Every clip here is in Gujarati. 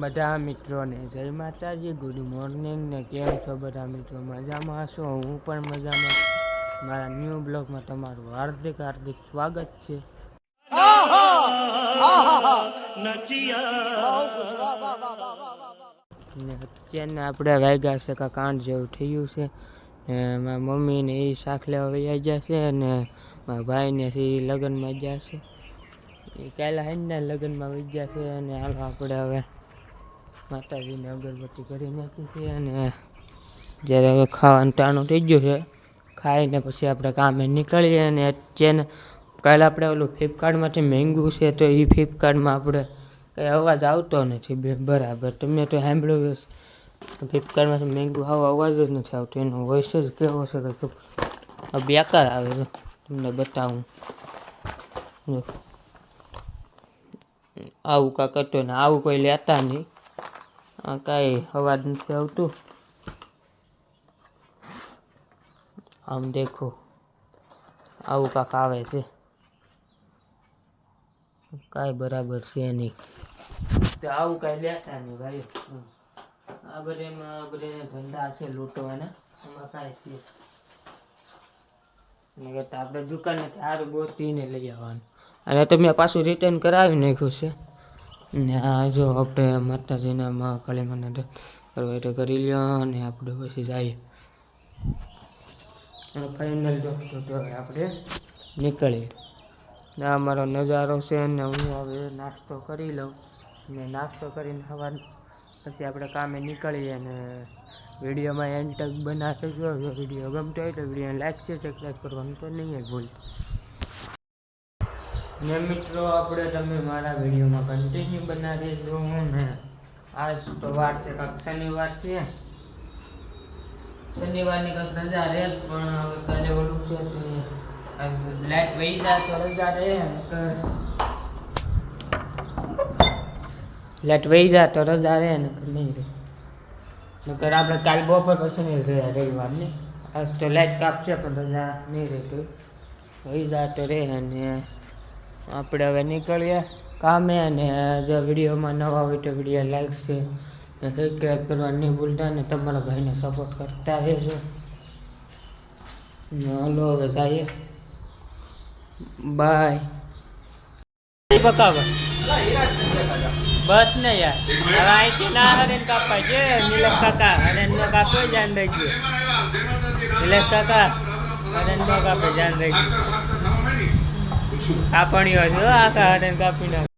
બધા મિત્રોને, જય માતાજી ગુડ મોર્નિંગ ને કેમ છો બધા મિત્રો? મજામાં હશો? હું પણ મજામાં મારા ન્યૂ બ્લોગમાં તમારું હાર્દિક હાર્દિક સ્વાગત છે. ને અત્યારના આપણે વાગ્યા છે કાંઈ કાંડ જેવું થયું છે. ને મારા મમ્મીને એ શાક લેવા વૈયા છે અને મારા ભાઈને એ લગ્નમાં જશે એ કાલે હાઈના લગ્નમાં વૈયા છે અને હાલો આપણે હવે માતાજીને અગરબત્તી કરી નાખી છે અને જ્યારે હવે ખાવાનું ટાણું થઈ ગયું છે, ખાઈને પછી આપણે કામે નીકળીએ અને ચેન કાલે આપણે ઓલું ફ્લિપકાર્ટમાંથી મેંગ્યું છે, તો એ ફ્લિપકાર્ટમાં આપણે કંઈ અવાજ આવતો નથી બરાબર. તમે તો સાંભળ્યું ફ્લિપકાર્ટમાંથી મહેંગું આવો અવાજ જ નથી આવતો. એનો વોઇસ જ કેવો છે કે બેકાર આવે છે. તમને બતાવું. આવું કાંક હતું ને આવું કોઈ લેતા નહીં. આ કાંઈ અવાજ નથી આવતું. આમ દેખો, આવું કાંક આવે છે. કાંઈ બરાબર છે નહીં. તો આવું કાંઈ લેતા નહીં ભાઈ. આ બધામાં આ બધાને ધંધા છે લૂંટવાના. એમાં કાંઈ છે. એને કરતાં આપણે દુકાને ચાર ગોતીને લઈ આવવાનું. અને તમે પાછું રિટર્ન કરાવી નાખ્યું છે. ને આ જો આપણે માતાજીના માં કાળી કરવા એટલે કરી લ્યો અને આપણે પછી જઈએ. ફાઇનલ હવે આપણે નીકળીએ. ને આ મારો નજારો છે અને હું હવે નાસ્તો કરી લઉં. ને નાસ્તો કરીને સવાર પછી આપણે કામે નીકળીએ અને વિડીયોમાં એન્ડ તક બનાવતો જો વીડિયો ગમતો હોય તો વીડિયો લાઈક છે સબસ્ક્રાઈબ કરવાનું તો નહીં જ ભૂલતા ને મિત્રો, આપણે તમે મારા વિડીયોમાં કન્ટિન્યુ બનાવી દેજો ને આજ તો વાર છે, કાંક શનિવાર છે. શનિવારની કાંક રજા રહે પણ હવે કાલે ઓલું છે લાઈટ વહી જાય તો રજા રહે લાઈટ વહી જાય તો રજા રહે ને નહીં રહે. નકર આપણે કાલ બપોર પછી નહીં રહે રવિવારની. આજ તો લાઈટ કાપશે પણ રજા નહીં રહેતી. વહી જાય તો રહે અને આપણે હવે નીકળીએ કામે અને જો વિડીયોમાં નવા હોય તો વીડિયો લાઈક છે સબસ્ક્રાઈબ કરવા નહીં ભૂલતા ને તમારા ભાઈને સપોર્ટ કરતા રહેજો. હલો હવે જઈએ. બાય પકાવા. બસ ને યાર. હવે અહીંથી ના હરેન કાપા છે નિલેશ કાકા, હરેન નો કાપો જાન રાખજો નિલેશ કાકા, હરેન નો કાપે જાન રાખજો કાપણીઓ છે આખા હરેન કાપી નાખ.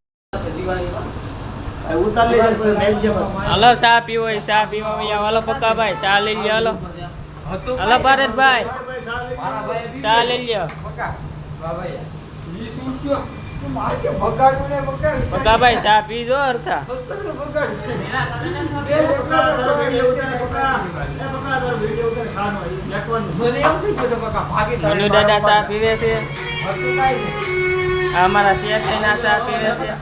હલો ચા પીવો હોય ચા પીવા હલો પક્કા ભાઈ ચા લઈ લ્યો હલો. હલો ભારતભાઈ ચા લઈ લ્યો. પક્કા ભાઈ ચા પીજો અર્થા. મનુ દાદા ચા પીવે છે. અમારા શેઠ ના ચા પીવે છે.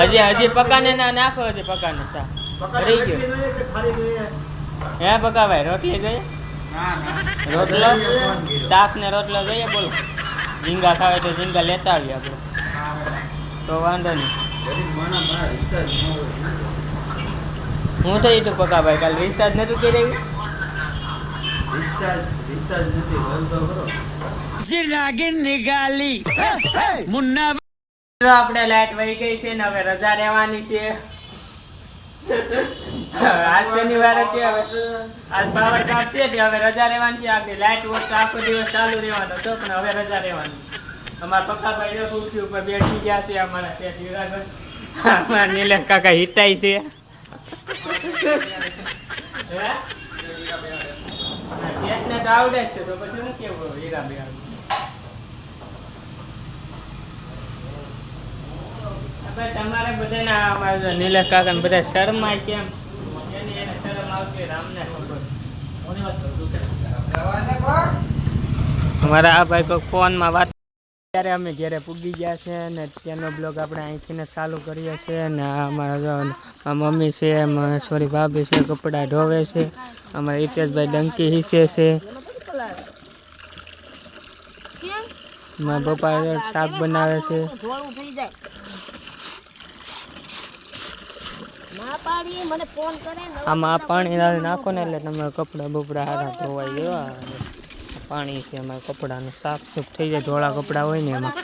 હજી હજી પકાને ના નાખો હજી પકાને સા. રહી ગયો. હે પકા ભાઈ રોટલી જોઈએ? રોટલો? શાક ને રોટલો જોઈએ બોલો. ઝીંગા ખાવે તો ઝીંગા લેતા આવીએ આપણે. તો વાંધો નહીં. હું થઈ તું પકા ભાઈ કાલ રિચાર્જ નતું કરી. મુન્ના આપણે લાઈટ વહી ગઈ છે ને હવે રજા રહેવાની છે. આજ શનિવાર છે હવે. આજ પાવર કાપ છે તે હવે રજા રહેવાની છે. આપણી લાઈટ વર્ષ આખો દિવસ ચાલુ રહેવાનો હતો પણ હવે રજા રહેવાની અમારા પક્કા ભાઈ જો ખુરશી ઉપર બેસી ગયા છે અમારા ત્યાં વિરાગર અમારા નીલેશ કાકા હિટાઈ છે. હે? શેઠને તો આવડે છે તો પછી હું કેવું હીરા બેરા તમારે બધાને આ નીલેશ કાકા ને બધા શરમાય કેમ? એની એને શરમ આવતી રામને ખબર અમારા આ ભાઈ કોઈ ફોનમાં વાત ત્યારે અમે ઘેરે પૂગી ગયા છે અને ત્યાંનો બ્લોગ આપણે અહીંથી ચાલુ કરીએ છીએ અને અમારા મમ્મી છે સોરી ભાભી છે, કપડાં ધોવે છે, અમારા હિતેશભાઈ ડંકી હિસે છે. મારા પપ્પા શાક બનાવે છે. આમાં પાણી નાખી ને એટલે તમારા કપડાં બપડા સારા ધોવાઈ ગયા. પાણી છે અમારા કપડાનું સાફ સૂફ થઈ જાય ધોળા કપડાં હોય ને એમાં.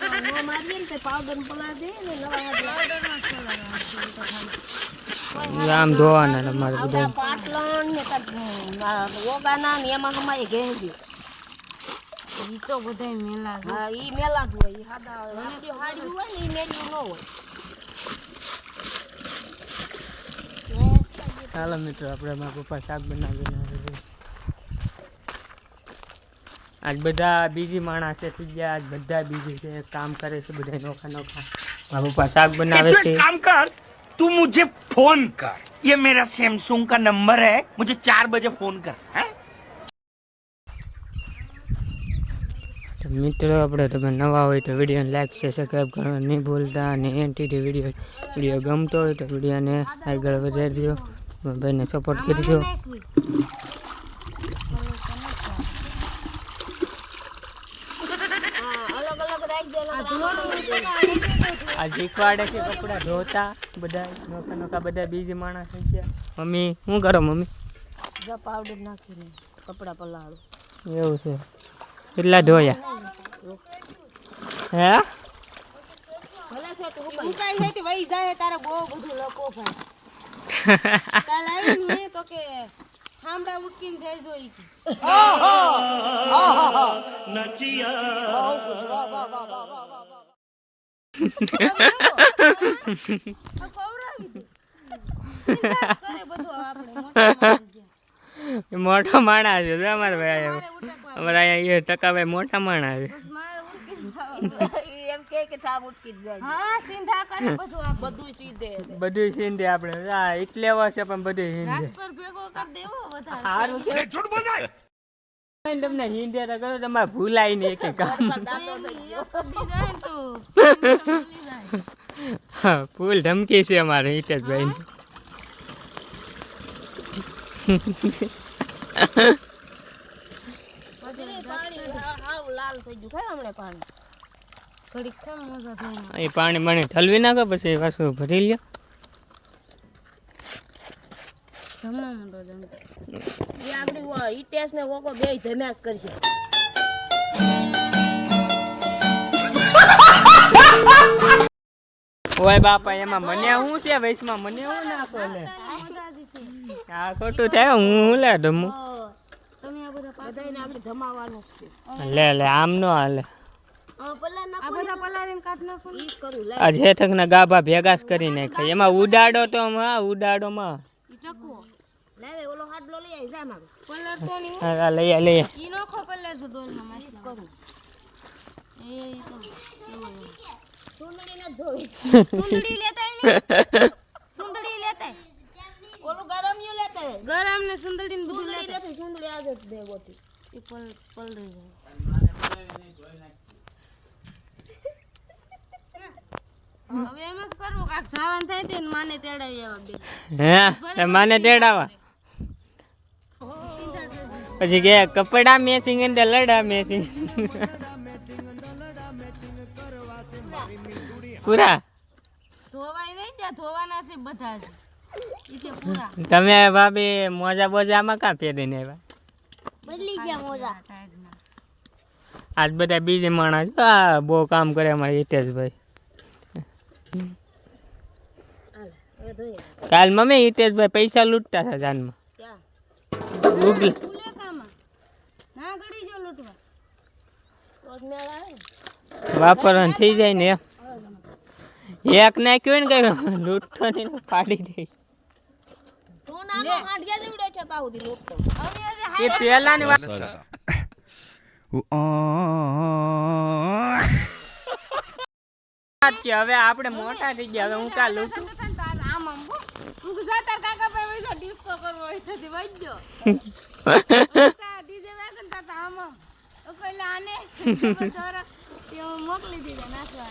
આમ ધોવાના તમારે બધા એમાં ચાલો મિત્રો આપણે મારા પપ્પા શાક બનાવીને. આજ બધા બીજી માણસ છે થઈ ગયા આજ બધા બીજી છે કામ કરે છે બધા નોખા નોખા મારા પપ્પા શાક બનાવે तू છે एक काम कर तू मुझे फोन कर ये मेरा सैमसंग का नंबर है मुझे चार बजे फोन कर है તો મિત્રો આપણે તમે નવા હોય તો વિડીયોને લાઈક છે સબસ્ક્રાઈબ કરવા નહીં ભૂલતા અને એનટીટી વિડીયો વિડીયો ગમતો હોય તો વિડીયોને આગળ વધારજો ભાઈને સપોર્ટ કરજો આ શીખવાડે છે કપડાં ધોતા બધા નોખા નોખા બધા બીજી માણસ થઈ ગયા. મમ્મી શું કરો મમ્મી? જા પાવડર નાખીને કપડા પલાળું. એવું છે. કેટલા ધોયા? હે? જાય તારે બહુ બધું લખો ભાઈ કાલ આવીને તો કે થાંભલા ઉટકીને જઈ જોઈ આપણે મોટા માણા છે અમારે અમારા ભાઈ મારે અમારા અહીંયા ટકા ભાઈ મોટા માણસ છે. કે કે ઠામ ઉટકી છે. પણ બધું હિંદે રાસ પર ભૂલાય નહીં ફૂલ ધમકી છે અમારે હિતેશભાઈ લાલ થઈ ગયું. હમણાં પાણી. ઘડીક છે મજા થઈને એ પાણી મને ઠલવી નાખો પછી પાછું ભરી લ્યો. જમવા માંડો જમ. એ આપણી ઈટેસ ને વોકો બે ધમેસ કરશે ઓય બાપા એમાં મને શું છે? વૈશમાં મને શું નાખો લે. આ ખોટું થાય હું હું લે ધમું? તમે આ બધા બધાને આપણે ધમાવાનું છે. લે લે આમ નો હાલે. આ જેઠક નાખો ને. ગાભા ભેગા કરી નાખાય એમાં ઉડાડો તો ઉડાડો માં ઈ ચકવો. લાવે ઓલો હાડલો લઈ આવી જા મારું. પલર તો નહીં આ લઈએ લઈએ ઈ નોખો પલર તો ડોલમાં માસી કરું. એ ઈ તો એવું એવું. સુંદડી ને? લેતા સુંદડી લેતા ઓલું ગરમ યું લેતે ગરમ ને સુંદડી ને બધું લેતા સુંદડી આજે દે ગોતી. ઈ પલ પલ દઈ જાય. હવે એમ જ કરવું કાક સાવન થાય તે ને માને તેડાઈ જવા બે. હે? માને તેડાવા? પછી કે કપડા મેસિંગ અને લડા મેસિંગ પૂરા? ધોવાય નહીં ત્યાં ધોવાના છે બધા જ. ઈ છે પૂરા. તમે ભાભી મોજા બોજામાં કાં પહેરીને આવ્યા? બદલી ગયા મોજા. ટાઈટના આજ બધા બીજી માણસ આ બહુ કામ કરે અમારા હિતેશભાઈ હવે ધોઈ કાલ મમ્મી હિતેશભાઈ પૈસા લૂંટતા હતા જાનમાં. ગૂગલ. વાપરવાનું થઈ જાય ને એક નાખ્યું ને કઈ લૂંટતો નહીં ને ફાડી દે. તું નાનો હાંડિયા જેવડો છે પાહુથી લૂંટતો. હવે એ પેલાની વાત. વાત હવે આપણે મોટા થઈ ગયા હવે હું કાલ લૂંટું? આમ આમ હું કીધું કાકા પાસે વઈ જા, કરવો હોય તો તે વઈજો. તા DJ વાગે આમ આમ. તો કોઈ આને જબરદસ્ત તે મોકલી દીધા નાચવા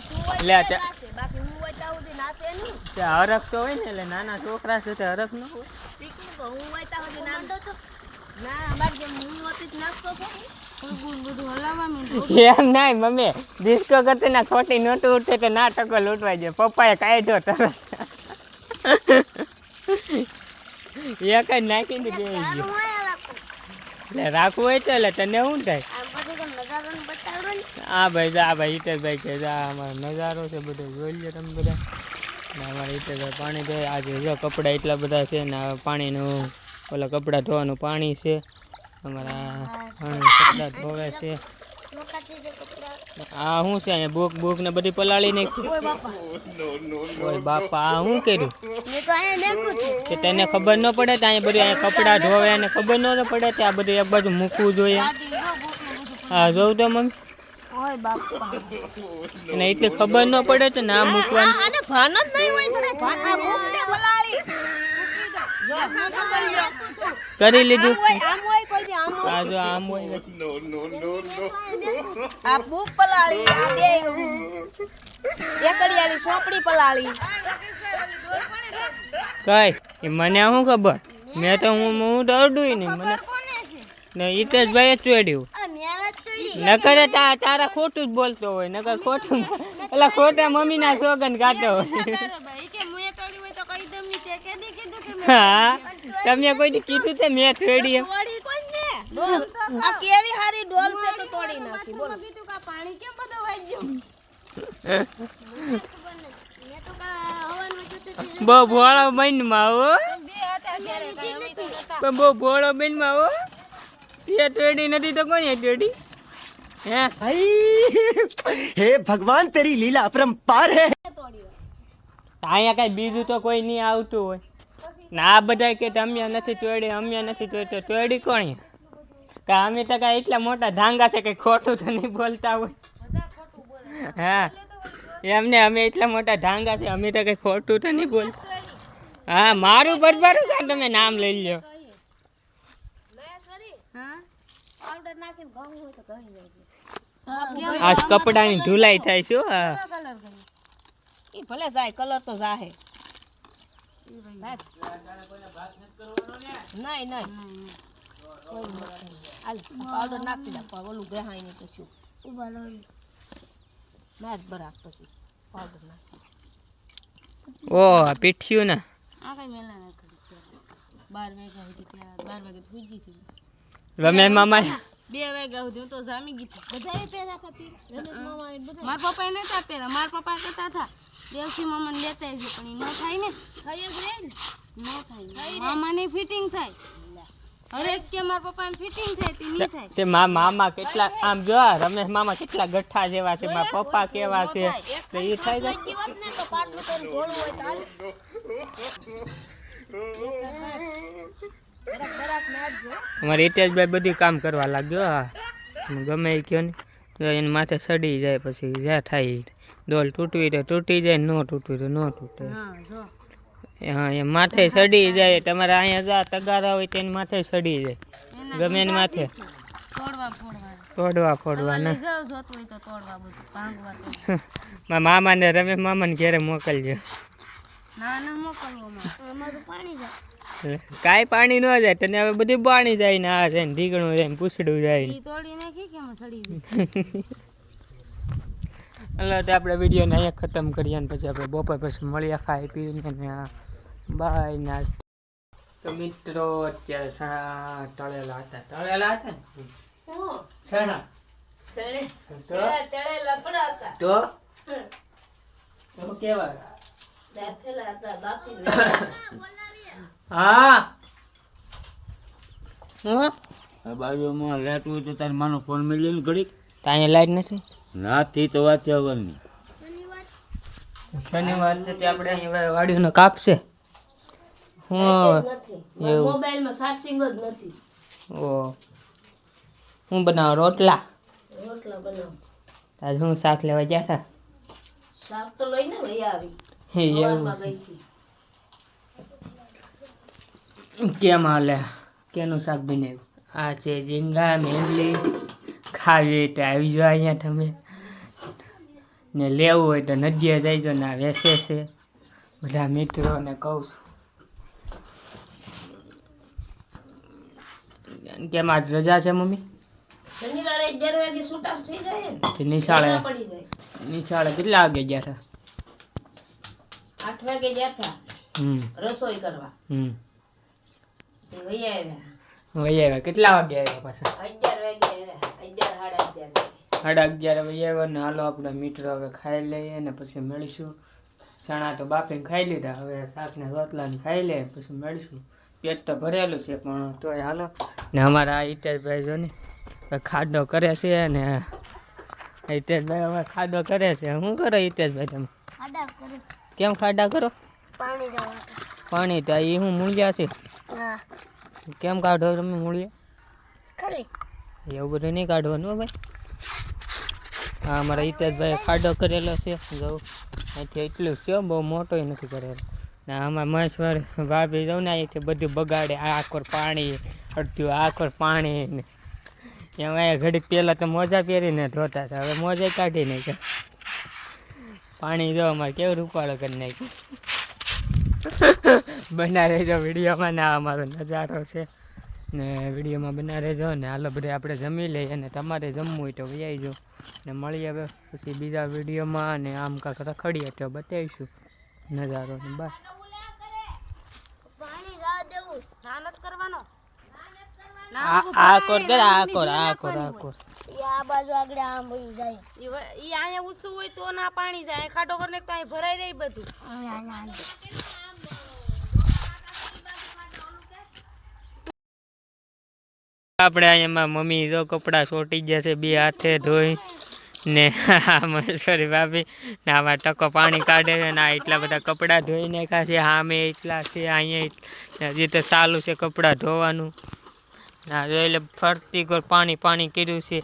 તું હોય તો તે- તે હરખ તો ને એટલે નાના છોકરા છે તે હરખ ન હોય. હું હોય સુધી નાચતો તો ના અમારે જેમ હું હતી નાચતો એમ નહીં મમ્મી ડિસ્કો કરતી ના ખોટી નોટું ઉઠે કે ના ટકો લૂંટવાઈ જાય પપ્પાએ કાઢ્યો તરત. એક જ નાખી ગયો. એટલે રાખવું હોય તો એટલે તને શું થાય? હા ભાઈ જા ભાઈ હિતેશભાઈ કે જા, અમારો નજારો છે બધો. જોઈ લે તમે બધા. ને અમારે હિતેશભાઈ પાણી ધોય આજે જો કપડાં એટલા બધા છે ને પાણીનું, ઓલા કપડાં ધોવાનું પાણી છે. અમારા પાણી કપડાં ધોવે છે. લોકાથી જે કપડા આ શું છે અહીંયા? બુક બુક ને બધી પલાળી નાખી ઓય બાપા. ઓય બાપા આ શું કર્યું? મેં તો અહીંયા દેખું છું. કે તને ખબર ન પડે તો અહીંયા બધું અહીંયા કપડાં ધોવે અને ખબર ન પડે કે આ બધું એક બાજુ મૂકવું જોઈએ. દાદી જો ભૂખ ને બધું હા જોઉં તો મમ્મી? ઓય બાપા. અને એટલી ખબર ન પડે તો ના મૂકવાનું. આને ભાન જ નહીં હોય છે ભાન આ ભૂખ ને પલાળી કરી લીધું. આમ હોય કોઈ દી આમ હોય. આ જો આમ હોય. આ ભૂખ પલાળી આ બે. એકડિયાની સોપડી પલાળી. કઈ? મને શું ખબર? મેં તો હું હું દોડું નહીં. મને ને હિતેશભાઈ જ ચોડ્યું. નકર તારા ખોટું જ બોલતો હોય. નકર ખોટું એટલે ખોટા મમ્મીના સોગન ગાતો હોય તારો ભાઈ કે મુએ તોડી હોય તો કઈ દમની તે કે દી કીધું કે મેં હા તમે કોઈને કીધું તે મેં થોડી એમ આ કેવી હારી ડોલ છે તો તોડી નાખી બોલો કીધું કે પાણી કેમ બધો વાજ્યો બહુ ભોળો બન માવો પણ બહુ ભોળો બન માવો તે ટેડી નથી તો કોની ટેડી હે? ભગવાન તેરી લીલા અપરંપાર હે. અહીંયા કઈ બીજું તો કોઈ નહીં આવતું હોય. ને, આ બધા કે અમે નથી તોડી અમે નથી તોડી તો તોડી કોણ? કે અમે તો કાંઈ એટલા મોટા ધાંગા છે કે ખોટું તો નહીં બોલતા હોય. હા, એમને અમે એટલા મોટા ધાંગા છે, અમે તો કઈ ખોટું તો નહીં બોલતા હા, મારું બરબારું કા તમે નામ લઈ લ્યો. પાવડર નાખીને ઘઉં હોય તો ઘણી જાય આ કપડાની ધુલાઈ થાય શું ભલે જાય, કલર તો જાહે. નહીં નહીં. પાવડર નાખી નાખવા ઓલું બેહાય નહીં તો શું ઊભા રહો ના જ બરાબર પછી પાવડર નાખી ઓ પીઠ્યું ને. આ કઈ મેલા ના બાર વાગ્યા સુધી ત્યાં બાર વાગે તો પૂજી હતી. રમે મામા બે વાગ્યા સુધી હું તો જામી ગઈ હતી. બધાએ પહેર્યા હતા પીર. મારા પપ્પાએ નતા પહેરા મારા પપ્પા કહેતા હતા દેવસી મામાને લેતા આવજો પણ ન થાય ને. જ ને. ન થાય મામાને ફિટિંગ થાય. હરેશ કે મારા પપ્પાને ફિટિંગ થાય તે નહીં થાય. તે મા મામા કેટલા આમ જો રમેશ મામા કેટલા ગઠ્ઠા જેવા છે મારા પપ્પા કેવા છે તો એ થાય જાય. ઈ વાત ને તો પાટલું તો હોય તો હાલ. અમારે હિતેશભાઈ બધું કામ કરવા લાગ્યો હા. ગમે એ કયો ને એને માથે સડી જાય પછી જ્યાં થાય ડોલ તૂટવી તો તૂટી જાય ન તૂટવી તો ન તૂટે. હા એ માથે સડી જાય તમારે અહીંયા જા તગારા હોય તેને માથે સડી જાય. ગમે એને માથે. તોડવા ફોડવા. ના. મામાને રમે મામાને ઘેરે મોકલજો. કાંઈ પાણી ન જાય તને હવે બધું પાણી જાય ને આ જાય ને ઢીકણું જાય ને પૂછડું જાય એટલે તો આપણે વિડીયોને અહીંયા ખતમ કરીએ ને પછી આપણે બપોર પછી મળ્યા ખાઈ પીને ને બાય નાસ્ તો મિત્રો અત્યારે સણા તળેલા હતા. તળેલા હતા ને? સણા તો? હતા. તો? તો કેવા? હા. હું બાજુમાં લાઈટ હોય તો તારી માનો ફોન મળી ને ઘડીક. ત્યાં લાઈટ નથી? નાથી તો વાત શનિવાર છે તે આપણે અહીંયા વાડીનો કાપ છે હું. મોબાઈલમાં ચાર્જિંગ જ નથી. ઓ. હું બનાવો? રોટલા? રોટલા બનાવ. આજ હું શાક લેવા ગયા હતા શાક તો લઈને આવી. એવું છે. કેમ હાલે? કેનું શાક બનાવ્યું? આ છે ઝીંગા મેંદલી ખાવી તો આવી જાઓ અહીંયા તમે. ને લેવું હોય તો નદીએ જઈજો ને આ વેસે છે. બધા મિત્રોને કહું છું. કેમ આજ રજા છે મમ્મી? શનિવારે અગિયાર વાગે છૂટાશ થઈ જાય ને તે નિશાળે ના પડી જાય. નિશાળે કેટલા વાગે ગયા હતા? આઠ વાગે ગયા હતા. રસોઈ કરવા. વહી આવ્યા. કેટલા વાગે આવ્યા પાછા? અગિયાર વાગે આવ્યા. અગિયાર સાડા અગિયાર સાડા અગિયાર વહી આવ્યા ને હાલો આપણા મીટર હવે ખાઈ લઈએ ને પછી મળીશું. ચણા તો બાફીને ખાઈ લીધા. હવે શાકને રોટલાને ખાઈ લઈએ પછી મળીશું. પેટ તો ભરેલું છે પણ તોય હાલો. ને અમારા આ હિતેશભાઈ જો ને ખાડો કરે છે ને હિતેશભાઈ અમારે ખાડો કરે છે. શું કરો હિતેશભાઈ તમે? ખાડા કરે. કેમ ખાડા કરો? પાણી પાણી તો એ હું મૂળ્યા છે? કેમ કાઢો તમે મૂળિયા? ખાલી. એવું બધું નહીં કાઢવાનું ભાઈ. હા અમારા હિતેશભાઈ ખાડો કરેલો છે. જવું અહીંથી એટલું છે બહુ મોટો નથી કરેલો. ને આમાં મહેશ્વર ભાભી જાઉં ને અહીંથી બધું બગાડે આખોર પાણી અડધું આખોર પાણી ને. એમાં ઘડીક પહેલાં તો મોજા પહેરીને ધોતા હતા હવે મોજા કાઢી નાખ્યા. પાણી જો અમારે કેવું રૂપાળો કરી નાખ્યું. બના રહેજો વિડીયોમાં ને આ અમારો નજારો છે. ને વિડીયોમાં બના રહેજો ને હાલો બધે આપણે જમી લઈએ અને તમારે જમવું હોય તો વૈયાઈ જો. ને મળીએ હવે પછી બીજા વિડીયોમાં અને આમ કાંક રખડીએ તો બતાવીશું નજારો ને બસ ના આ કોર કર આ કોર આ કોર આ કોર. આ બાજુ આગળ આમ વહી જાય. ઈ અહીંયા ઊંચું હોય તો ના પાણી જાય. ખાડો કરીને તો અહીં ભરાઈ જાય બધું. અહીંયા, અહીંયા. આપણે અહીંયા મમ્મી જો કપડાં ચોટી ગયા છે બે હાથે ધોઈ ને સોરી ભાભી. ને આમાં ટકો પાણી કાઢે છે ને આ એટલા બધા કપડાં ધોઈ નાખ્યા છે. આમે એટલા છે અહીંયા હજી તો ચાલુ છે કપડાં ધોવાનું. ના જોઈ લે ફરતી કોર પાણી પાણી કર્યું છે.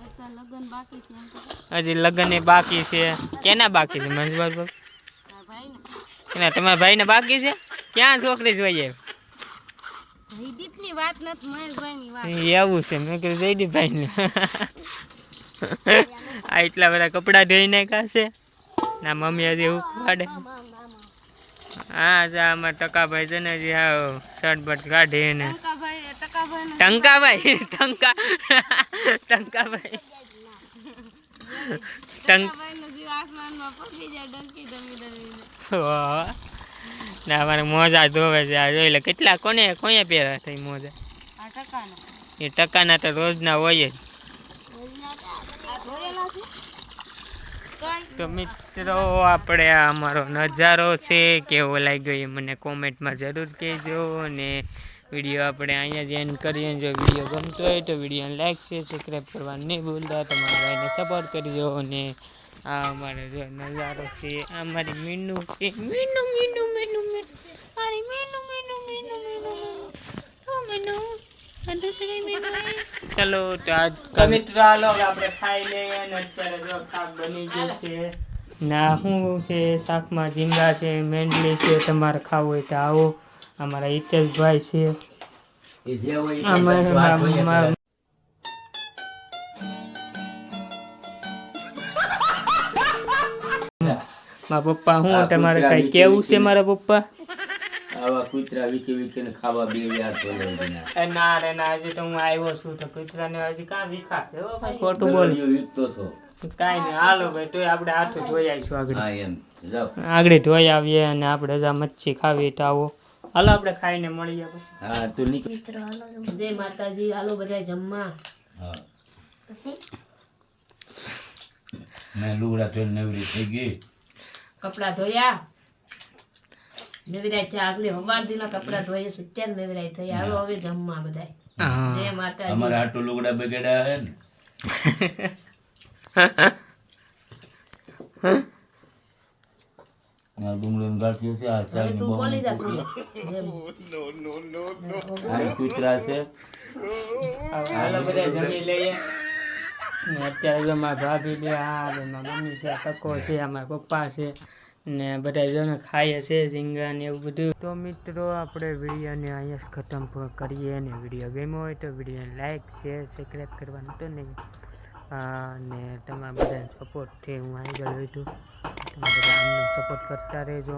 હજી લગ્ન એ બાકી છે. કેના બાકી છે? મહેશભાઈ એના તમારા ભાઈને બાકી છે? ક્યાં છોકરી જોઈએ? એવું છે. મેં કીધું જયદીપભાઈ ને આ એટલા બધા કપડાં ધોઈ નાખ્યા છે. ના મમ્મી હજી ઉપાડે હા જા આમાં ટકાભાઈ છે ને હજી હા શર્ટ બટ કાઢીને. ટંકાભાઈ ટંકા ટંકાભાઈ ટંક. ના અમારે મોજા ધોવે છે. આ જોઈ લે કેટલા કોને કોને પહેરા થઈ મોજા? એ ટકાના તો રોજના હોય જ. તો મિત્રો આપણે આ અમારો નજારો છે. કેવો લાગ્યો એ મને કોમેન્ટમાં જરૂર કહેજો અને વીડિયો આપણે અહીંયા જ એન્ડ કરીએ. જો વીડિયો ગમતો હોય તો વિડીયોને લાઈક છે સબસ્ક્રાઈબ કરવાનું નહીં ભૂલતા. તમારા ભાઈને સપોર્ટ કરજો અને આ અમારો જો નજારો છે આ મારી મીનુ છે. મીનુ મીનુ મીનુ મીનુ. મારી મીનુ મીનુ મીનુ મીનુ. મીનુ ચલો તો આજ મિત્રો હાલો આપણે ખાઈ લઈએ અને અત્યારે જો શાક બની ગયું છે. ના શું છે? શાકમાં ઝીંગા છે મેંડલી છે. તમારે ખાવું હોય તો આવો. અમારા હિતેશભાઈ છે. અમારા મારા પપ્પા હું તમારે કઈ કેવું છે મારા પપ્પા? આવા કૂતરા વીકી વીકીને ખાવા ના. રે ના હજી તો હું આવ્યો છું. તો કૂતરાને હજી કાં વિખાશે ભાઈ? ખોટું હતો કાંઈ નહીં. હાલો ભાઈ તોય આપણે હાથું ધોઈ આવીશું આગળ. હા એમ. આગળ ધોઈ આવીએ અને આપણે જા મચ્છી ખાવી તો આવો. હાલો આપણે ખાઈને મળીએ પછી. હા તું નીકળ. જય માતાજી હાલો બધા જમવા. હા. પછી? મેં લુગડા ધોઈને નવરી થઈ ગઈ. કપડા ધોયા. નવીરાય છે આગલી હવાર દીના કપડા ધોઈએ સત્યાન ત્યાં નવીરાય થઈ હાલો હવે જમવા બધા જય માતાજી. અમારા આટલું લુગડા બગડ્યા હે ને. ડુંગળીનું ગાંઠિયું છે આ હવે શાકની તું બોલી જા બહુ આ કૂતરા છે. હાલો બધા જમી લઈએ. અત્યારે જો મારા ભાભી બે આ મારા મમ્મી છે આ કક્કો છે આ મારા પપ્પા છે. ને બધા જણ ખાઈએ છે ઝીંગા ને એવું બધું. તો મિત્રો આપણે વિડીયોને અહીંયા જ ખતમ કરીએ ને વીડિયો ગમ્યો હોય તો વિડીયોને લાઈક શેર સબસ્ક્રાઈબ કરવાનું તો નહીં. અને તમારા બધાને સપોર્ટથી હું આગળ વધું તમે બધા અમને સપોર્ટ કરતા રહેજો.